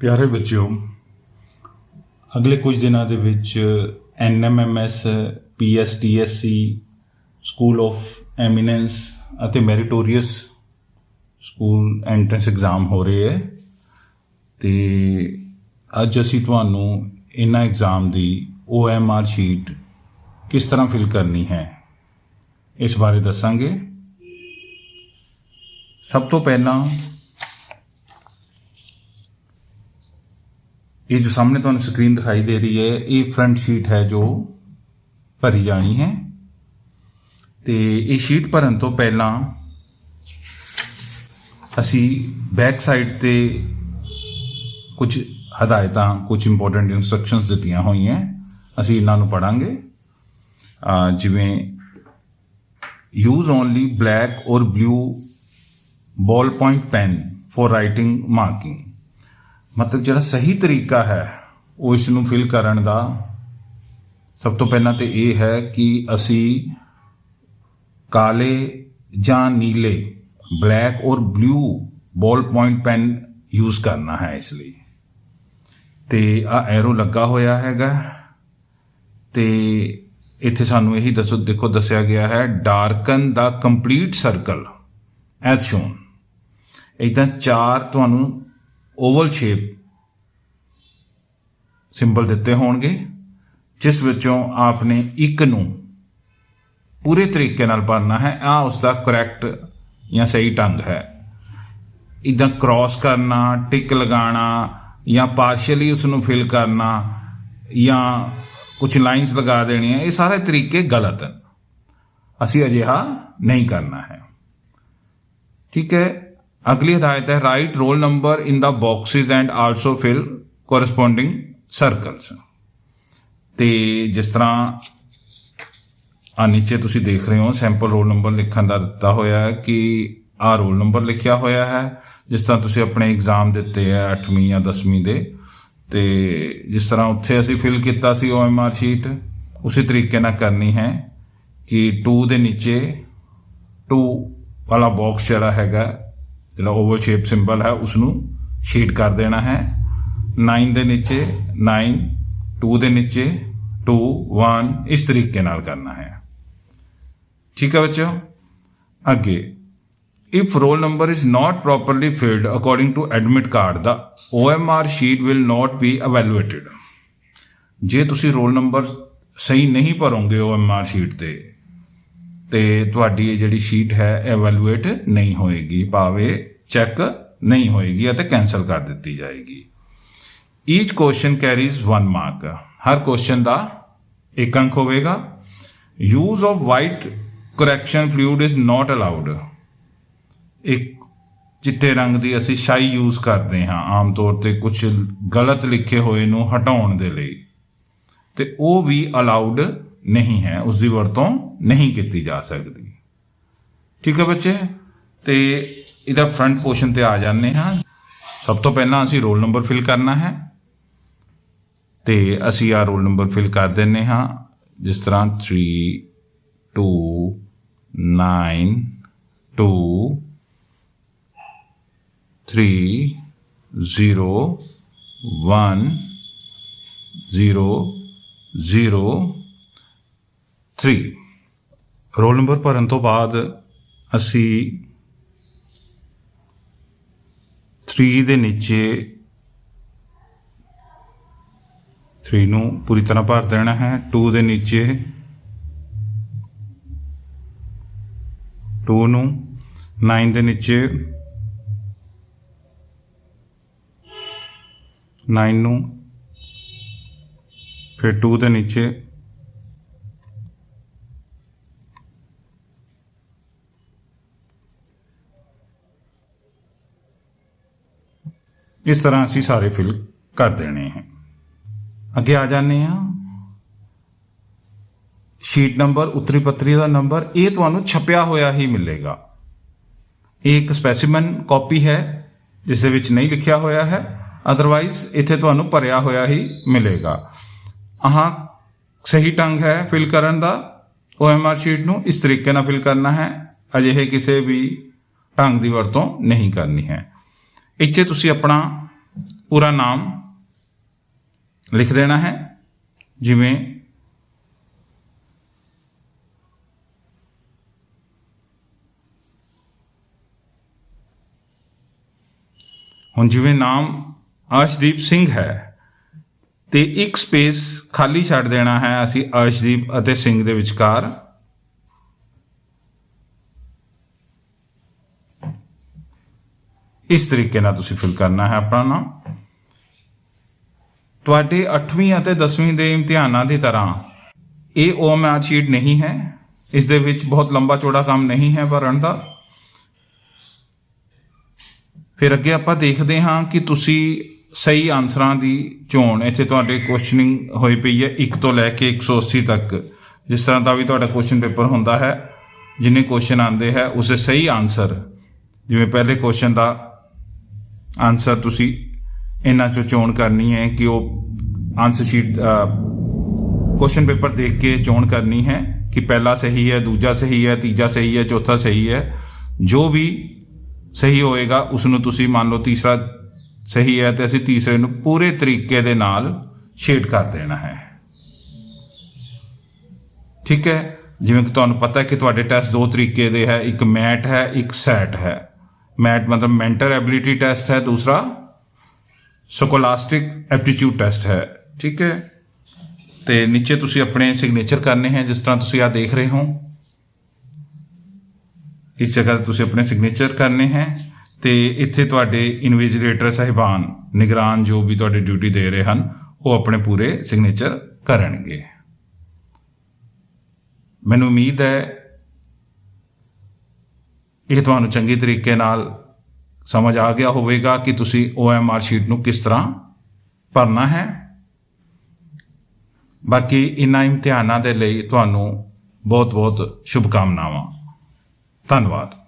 ਪਿਆਰੇ ਬੱਚਿਓ, ਅਗਲੇ ਕੁਝ ਦਿਨਾਂ ਦੇ ਵਿੱਚ NMMS PSTSC school of eminence ਅਤੇ ਮੈਰੀਟੋਰੀਅਸ ਸਕੂਲ ਐਂਟਰੈਂਸ ਐਗਜ਼ਾਮ ਹੋ ਰਹੇ ਹੈ ਤੇ ਅੱਜ ਅਸੀਂ ਤੁਹਾਨੂੰ ਇਹਨਾਂ ਐਗਜ਼ਾਮ ਦੀ OMR ਸ਼ੀਟ ਕਿਸ ਤਰ੍ਹਾਂ ਫਿਲ ਕਰਨੀ ਹੈ ਇਸ ਬਾਰੇ ਦੱਸਾਂਗੇ। ਸਭ ਤੋਂ ਪਹਿਲਾਂ ਇਹ ਜੋ ਸਾਹਮਣੇ ਤੁਹਾਨੂੰ ਸਕਰੀਨ ਦਿਖਾਈ ਦੇ ਰਹੀ ਹੈ, ਇਹ ਫਰੰਟ ਸ਼ੀਟ ਹੈ ਜੋ ਭਰੀ ਜਾਣੀ ਹੈ। ਤੇ ਇਹ ਸ਼ੀਟ ਭਰਨ ਤੋਂ ਪਹਿਲਾਂ ਅਸੀਂ ਬੈਕ ਸਾਈਡ ਤੇ ਕੁਝ ਹਦਾਇਤਾਂ, ਕੁਝ ਇੰਪੋਰਟੈਂਟ ਇਨਸਟਰਕਸ਼ਨਸ ਦਿੱਤੀਆਂ ਹੋਈਆਂ। ਅਸੀਂ ਇਹਨਾਂ ਨੂੰ ਪੜਾਂਗੇ ਜਿਵੇਂ use only black or blue ballpoint pen for writing marking ਮਤਲਬ ਜਿਹੜਾ ਸਹੀ ਤਰੀਕਾ ਹੈ, ਉਹ ਇਸ ਨੂੰ ਫਿਲ ਕਰਨ ਦਾ ਸਭ ਤੋਂ ਪਹਿਲਾਂ ਤੇ ਇਹ ਹੈ ਕਿ ਅਸੀਂ ਕਾਲੇ ਜਾਂ ਨੀਲੇ, ਬਲੈਕ ਔਰ blue ball point pen use ਕਰਨਾ ਹੈ ਇਸ ਲਈ। ਤੇ ਆ ਐਰੋ ਲੱਗਾ ਹੋਇਆ ਹੈਗਾ। ਤੇ ਇੱਥੇ ਸਾਨੂੰ ਇਹੀ ਦੱਸੋ, ਦੇਖੋ ਦੱਸਿਆ ਗਿਆ ਹੈ ਡਾਰਕਨ ਦਾ ਕੰਪਲੀਟ ਸਰਕਲ ਐਜ਼ ਸ਼ੋਨ ਇਦਾਂ ਚਾਰ ਤੁਹਾਨੂੰ ਓਵਲ ਸ਼ੇਪ ਸਿੰਬਲ ਦਿੱਤੇ ਹੋਣਗੇ, ਜਿਸ ਵਿੱਚੋਂ ਆਪਨੇ ਇੱਕ ਨੂੰ ਪੂਰੇ ਤਰੀਕੇ ਨਾਲ ਭਰਨਾ ਹੈ ਆ ਉਸ ਦਾ ਕਰੈਕਟ ਜਾਂ ਸਹੀ ਢੰਗ ਹੈ। ਇਦਾਂ ਕ੍ਰਾਸ ਕਰਨਾ ਟਿਕ ਲਗਾਉਣਾ ਜਾਂ ਪਾਰਸ਼ੀਅਲੀ ਉਸ ਨੂੰ ਫਿਲ ਕਰਨਾ ਜਾਂ ਕੁਝ ਲਾਈਨਸ ਲਗਾ ਦੇਣੀਆਂ, ਇਹ ਸਾਰੇ ਤਰੀਕੇ ਗਲਤ ਹਨ। ਅਸੀਂ ਅਜਿਹਾ ਨਹੀਂ ਕਰਨਾ ਹੈ। ਠੀਕ ਹੈ? ਅਗਲੀ ਹਦਾਇਤ ਹੈ write roll number in the boxes and also fill corresponding circles ਤੇ ਜਿਸ ਤਰ੍ਹਾਂ ਆ ਨੀਚੇ ਤੁਸੀਂ ਦੇਖ ਰਹੇ ਹੋ ਸੈਂਪਲ ਰੋਲ ਨੰਬਰ ਲਿਖਣ ਦਾ ਦਿੱਤਾ ਹੋਇਆ ਹੈ ਕਿ ਆ ਰੋਲ ਨੰਬਰ ਲਿਖਿਆ ਹੋਇਆ ਹੈ। ਜਿਸ ਤਰ੍ਹਾਂ ਤੁਸੀਂ ਆਪਣੇ ਐਗਜ਼ਾਮ ਦਿੱਤੇ ਆ 8ਵੀਂ ਜਾਂ 10ਵੀਂ ਦੇ, ਤੇ ਜਿਸ ਤਰ੍ਹਾਂ ਉੱਥੇ ਅਸੀਂ ਫਿਲ ਕੀਤਾ ਸੀ OMR ਸ਼ੀਟ ਉਸੇ ਤਰੀਕੇ ਨਾਲ ਕਰਨੀ ਹੈ ਕਿ 2 ਦੇ ਨੀਚੇ 2 ਵਾਲਾ ਬਾਕਸ ਜਿਹੜਾ ਹੈਗਾ ਜਿਹੜਾ ਓਵਲ ਸ਼ੇਪ ਸਿੰਬਲ ਹੈ ਉਸ ਨੂੰ ਸ਼ੀਟ ਕਰ ਦੇਣਾ ਹੈ 9 ਦੇ ਨੀਚੇ 9 2 ਦੇ ਨੀਚੇ 2 1 ਇਸ ਤਰੀਕੇ ਨਾਲ ਕਰਨਾ ਹੈ ਠੀਕ ਹੈ ਬੱਚਿਓ ਅੱਗੇ if roll number is not properly filled according to admit card the OMR sheet will not be evaluated ਜੇ ਤੁਸੀਂ ਰੋਲ ਨੰਬਰ ਸਹੀ ਨਹੀਂ ਭਰੋਗੇ OMR ਸ਼ੀਟ ਤੇ ਤੇ ਤੁਹਾਡੀ ਇਹ ਜਿਹੜੀ ਸ਼ੀਟ ਹੈ ਐਵੈਲੂਏਟ ਨਹੀਂ ਹੋਏਗੀ, ਭਾਵੇਂ ਚੈੱਕ ਨਹੀਂ ਹੋਏਗੀ ਅਤੇ ਕੈਨਸਲ ਕਰ ਦਿੱਤੀ ਜਾਏਗੀ। ਈਚ ਕੁਐਸਚਨ ਕੈਰੀਜ਼ 1 ਮਾਰਕ ਹਰ ਕੁਐਸਚਨ ਦਾ ਇੱਕ ਅੰਕ ਹੋਵੇਗਾ। Use of white correction fluid is not allowed ਇੱਕ ਚਿੱਟੇ ਰੰਗ ਦੀ ਅਸੀਂ ਸ਼ਾਈ ਯੂਜ਼ ਕਰਦੇ ਹਾਂ, ਆਮ ਤੌਰ ਤੇ ਕੁਝ ਗਲਤ ਲਿਖੇ ਹੋਏ ਨੂੰ ਹਟਾਉਣ ਦੇ ਲਈ। ਤੇ ਉਹ ਵੀ ਅਲਾਉਡ ਨਹੀਂ ਹੈ ਉਸ ਦੀ ਵਰਤੋਂ ਨਹੀਂ ਕੀਤੀ ਜਾ ਸਕਦੀ। ਠੀਕ ਹੈ ਬੱਚੇ? ਤੇ ਇਹਦਾ ਫਰੰਟ ਪੋਰਸ਼ਨ ਤੇ ਆ ਜਾਂਦੇ ਹਾਂ। ਸਭ ਤੋਂ ਪਹਿਲਾਂ ਅਸੀਂ ਰੋਲ ਨੰਬਰ ਫਿਲ ਕਰਨਾ ਹੈ। ਤੇ ਅਸੀਂ ਆ ਰੋਲ ਨੰਬਰ ਫਿਲ ਕਰ ਦਿੰਨੇ ਹਾਂ। ਜਿਸ ਤਰ੍ਹਾਂ 3 2 9 2 3 0 1 0 0 3 ਰੋਲ ਨੰਬਰ ਭਰਨ ਤੋਂ ਬਾਅਦ ਅਸੀਂ 3 ਦੇ ਨੀਚੇ 3 ਨੂੰ ਪੂਰੀ ਤਰ੍ਹਾਂ ਭਰ ਦੇਣਾ ਹੈ। 2 ਦੇ ਨੀਚੇ 2 ਨੂੰ 9 ਦੇ ਨੀਚੇ 9 ਨੂੰ ਫਿਰ 2 ਦੇ ਨੀਚੇ ਇਸ ਤਰ੍ਹਾਂ ਅਸੀਂ ਸਾਰੇ ਫਿਲ ਕਰ ਦੇਣੇ ਹੈ। ਅੱਗੇ ਆ ਜਾਂਦੇ ਹਾਂ। ਸ਼ੀਟ ਨੰਬਰ ਉੱਤਰੀ ਪੱਤਰੀ ਦਾ ਨੰਬਰ ਇਹ ਤੁਹਾਨੂੰ ਛਪਿਆ ਹੋਇਆ ਹੀ ਮਿਲੇਗਾ। ਇਹ ਇੱਕ ਸਪੈਸੀਮਨ ਕਾਪੀ ਹੈ, ਜਿਸ ਦੇ ਵਿੱਚ ਨਹੀਂ ਲਿਖਿਆ ਹੋਇਆ ਹੈ। ਅਦਰਵਾਈਜ਼ ਇੱਥੇ ਤੁਹਾਨੂੰ ਭਰਿਆ ਹੋਇਆ ਹੀ ਮਿਲੇਗਾ। ਆਹ, ਸਹੀ ਢੰਗ ਹੈ ਫਿਲ ਕਰਨ ਦਾ। OMR ਸ਼ੀਟ ਨੂੰ ਇਸ ਤਰੀਕੇ ਨਾਲ ਫਿਲ ਕਰਨਾ ਹੈ। ਅਜਿਹੇ ਕਿਸੇ ਵੀ ਢੰਗ ਦੀ ਵਰਤੋਂ ਨਹੀਂ ਕਰਨੀ ਹੈ। ਇੱਥੇ ਤੁਸੀਂ ਆਪਣਾ ਪੂਰਾ ਨਾਮ ਲਿਖ ਦੇਣਾ ਹੈ, ਜਿਵੇਂ ਹੁਣ ਜਿਵੇਂ ਨਾਮ ਅਰਸ਼ਦੀਪ ਸਿੰਘ ਹੈ, ਤੇ ਇੱਕ ਸਪੇਸ ਖਾਲੀ ਛੱਡ ਦੇਣਾ ਹੈ ਅਸੀਂ ਅਰਸ਼ਦੀਪ ਅਤੇ ਸਿੰਘ ਦੇ ਵਿਚਕਾਰ। ਇਸ ਤਰੀਕੇ ਨਾਲ ਤੁਸੀਂ ਫਿਲ ਕਰਨਾ ਹੈ ਆਪਣਾ ਨਾਮ ਤੁਹਾਡੇ 8ਵੀਂ ਅਤੇ 10ਵੀਂ ਦੇ ਇਮਤਿਹਾਨਾਂ ਦੀ ਤਰ੍ਹਾਂ, ਇਹ OMR ਸ਼ੀਟ ਨਹੀਂ ਹੈ, ਇਸ ਦੇ ਵਿੱਚ ਬਹੁਤ ਲੰਬਾ ਚੌੜਾ ਕੰਮ ਨਹੀਂ ਹੈ ਭਰਨ ਦਾ। ਫਿਰ ਅੱਗੇ ਆਪਾਂ ਦੇਖਦੇ ਹਾਂ ਕਿ ਤੁਸੀਂ ਸਹੀ ਆਨਸਰਾਂ ਦੀ ਚੋਣ, ਇੱਥੇ ਤੁਹਾਡੇ ਕੁਐਸਚਨਿੰਗ ਹੋਈ ਪਈ ਹੈ 1 ਤੋਂ ਲੈ ਕੇ 180 ਤੱਕ। ਜਿਸ ਤਰ੍ਹਾਂ ਦਾ ਵੀ ਤੁਹਾਡਾ ਕੁਐਸਚਨ ਪੇਪਰ ਹੁੰਦਾ ਹੈ, ਜਿੰਨੇ ਕੁਐਸਚਨ ਆਉਂਦੇ ਹੈ, ਉਸੇ ਸਹੀ ਆਨਸਰ ਜਿਵੇਂ ਪਹਿਲੇ ਕੁਐਸਚਨ ਦਾ ਆਨਸਰ ਤੁਸੀਂ ਇਹਨਾਂ ਚੋਂ ਚੋਣ ਕਰਨੀ ਹੈ ਕਿ ਉਹ ਆਨਸਰ ਸ਼ੀਟ ਕੁਐਸਚਨ ਪੇਪਰ ਦੇਖ ਕੇ ਚੋਣ ਕਰਨੀ ਹੈ ਕਿ ਪਹਿਲਾ ਸਹੀ ਹੈ, ਦੂਜਾ ਸਹੀ ਹੈ, ਤੀਜਾ ਸਹੀ ਹੈ, ਚੌਥਾ ਸਹੀ ਹੈ। ਜੋ ਵੀ ਸਹੀ ਹੋਏਗਾ ਉਸ ਨੂੰ ਤੁਸੀਂ ਮੰਨ ਲਓ ਤੀਸਰਾ ਸਹੀ ਹੈ ਤੇ ਅਸੀਂ ਤੀਸਰੇ ਨੂੰ ਪੂਰੇ ਤਰੀਕੇ ਦੇ ਨਾਲ ਸ਼ੇਡ ਕਰ ਦੇਣਾ ਹੈ। ਠੀਕ ਹੈ? ਜਿਵੇਂ ਕਿ ਤੁਹਾਨੂੰ ਪਤਾ ਹੈ ਕਿ ਤੁਹਾਡੇ ਟੈਸਟ ਦੋ ਤਰੀਕੇ ਦੇ ਹੈ, ਇੱਕ ਮੈਟ ਹੈ, ਇੱਕ ਸੈਟ ਹੈ। ਮੈਟ ਮਤਲਬ ਮੈਂਟਲ ਐਬਿਲਿਟੀ ਟੈਸਟ ਹੈ, ਦੂਸਰਾ ਸਕੋਲਾਸਟਿਕ ਐਪਟੀਟਿਊਡ ਟੈਸਟ ਹੈ, ਠੀਕ ਹੈ? ਤੇ ਨੀਚੇ ਤੁਸੀਂ ਆਪਣੇ ਸਿਗਨੇਚਰ ਕਰਨੇ ਹੈ, ਜਿਸ ਤਰ੍ਹਾਂ ਤੁਸੀਂ ਆ ਦੇਖ ਰਹੇ ਹੋ। ਇਸ ਜਗ੍ਹਾ ਤੇ ਤੁਸੀਂ ਆਪਣੇ ਸਿਗਨੇਚਰ ਕਰਨੇ ਹੈ ਤੇ ਇੱਥੇ ਤੁਹਾਡੇ ਇਨਵਿਜੀਲੇਟਰ ਸਾਹਿਬਾਨ ਨਿਗਰਾਨ ਜੋ ਵੀ ਤੁਹਾਡੀ ਡਿਊਟੀ ਦੇ ਰਹੇ ਹਨ, ਉਹ ਆਪਣੇ ਪੂਰੇ ਸਿਗਨੇਚਰ ਕਰਨਗੇ। ਮੈਨੂੰ ਉਮੀਦ ਹੈ ਇਹ ਤੁਹਾਨੂੰ ਚੰਗੀ ਤਰੀਕੇ ਨਾਲ ਸਮਝ ਆ ਗਿਆ ਹੋਵੇਗਾ ਕਿ ਤੁਸੀਂ OMR ਸ਼ੀਟ ਨੂੰ ਕਿਸ ਤਰ੍ਹਾਂ ਭਰਨਾ ਹੈ। ਬਾਕੀ ਇਨ੍ਹਾਂ ਇਮਤਿਹਾਨਾਂ ਦੇ ਲਈ ਤੁਹਾਨੂੰ ਬਹੁਤ ਬਹੁਤ ਸ਼ੁਭਕਾਮਨਾਵਾਂ। ਧੰਨਵਾਦ।